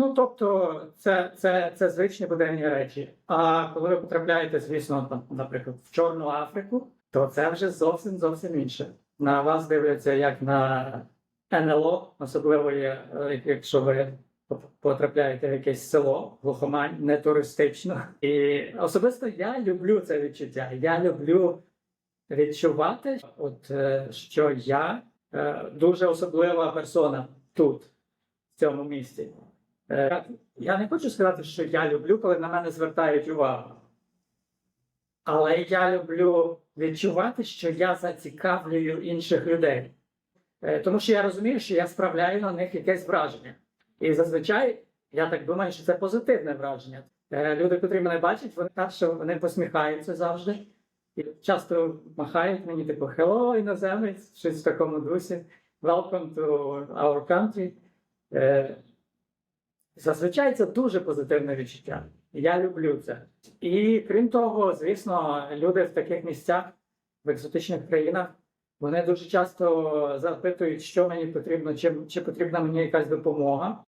Ну, тобто, це, це, це звичні буденні речі. А коли ви потрапляєте, звісно, там, наприклад, в Чорну Африку, то це вже зовсім зовсім інше. На вас дивляться як на НЛО, особливо е, якщо ви потрапляєте в якесь село, глухомань, не туристично. І особисто я люблю це відчуття. Я люблю відчувати, от е, що я е, дуже особлива персона тут, в цьому місті. Е, Я не хочу сказати, що я люблю, коли на мене звертають увагу. Але я люблю відчувати, що я зацікавлюю інших людей. Е, Тому що я розумію, що я справляю на них якесь враження. І зазвичай я так думаю, що це позитивне враження. Е, Люди, котрі мене бачать, вони так, що вони посміхаються завжди. І часто махають мені, типу, hello, іноземець, щось в такому дусі. Welcome to our country. Зазвичай це дуже позитивне відчуття. Я люблю це. І крім того, звісно, люди в таких місцях, в екзотичних країнах, вони дуже часто запитують, що мені потрібно, чи, чи потрібна мені якась допомога.